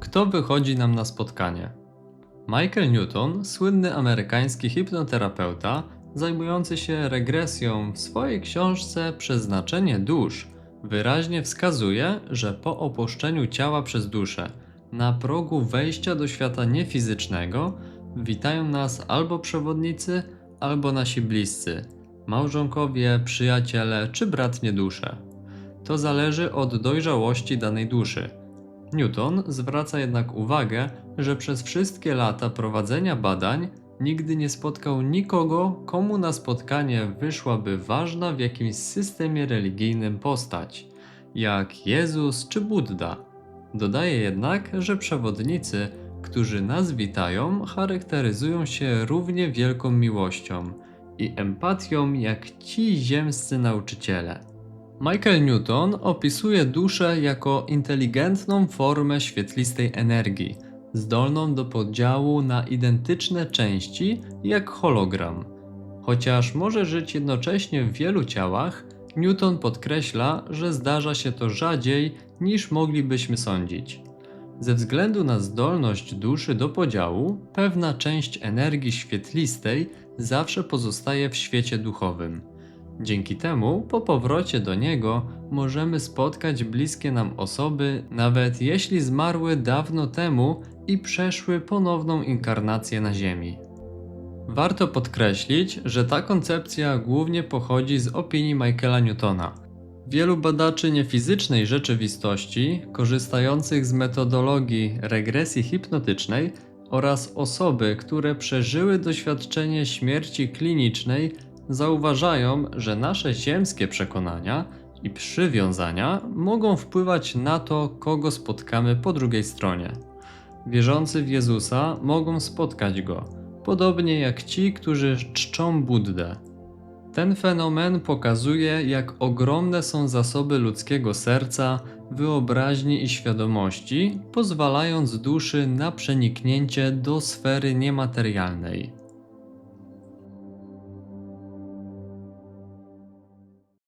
Kto wychodzi nam na spotkanie? Michael Newton, słynny amerykański hipnoterapeuta, zajmujący się regresją w swojej książce Przeznaczenie dusz, wyraźnie wskazuje, że po opuszczeniu ciała przez duszę, na progu wejścia do świata niefizycznego, witają nas albo przewodnicy, albo nasi bliscy, małżonkowie, przyjaciele czy bratnie dusze. To zależy od dojrzałości danej duszy. Newton zwraca jednak uwagę, że przez wszystkie lata prowadzenia badań nigdy nie spotkał nikogo, komu na spotkanie wyszłaby ważna w jakimś systemie religijnym postać, jak Jezus czy Buddha. Dodaje jednak, że przewodnicy, którzy nas witają, charakteryzują się równie wielką miłością i empatią jak ci ziemscy nauczyciele. Michael Newton opisuje duszę jako inteligentną formę świetlistej energii, zdolną do podziału na identyczne części jak hologram. Chociaż może żyć jednocześnie w wielu ciałach, Newton podkreśla, że zdarza się to rzadziej niż moglibyśmy sądzić. Ze względu na zdolność duszy do podziału, pewna część energii świetlistej zawsze pozostaje w świecie duchowym. Dzięki temu, po powrocie do niego, możemy spotkać bliskie nam osoby, nawet jeśli zmarły dawno temu i przeszły ponowną inkarnację na Ziemi. Warto podkreślić, że ta koncepcja głównie pochodzi z opinii Michaela Newtona. Wielu badaczy niefizycznej rzeczywistości, korzystających z metodologii regresji hipnotycznej oraz osoby, które przeżyły doświadczenie śmierci klinicznej, zauważają, że nasze ziemskie przekonania i przywiązania mogą wpływać na to, kogo spotkamy po drugiej stronie. Wierzący w Jezusa mogą spotkać go, podobnie jak ci, którzy czczą Buddę. Ten fenomen pokazuje, jak ogromne są zasoby ludzkiego serca, wyobraźni i świadomości, pozwalając duszy na przeniknięcie do sfery niematerialnej.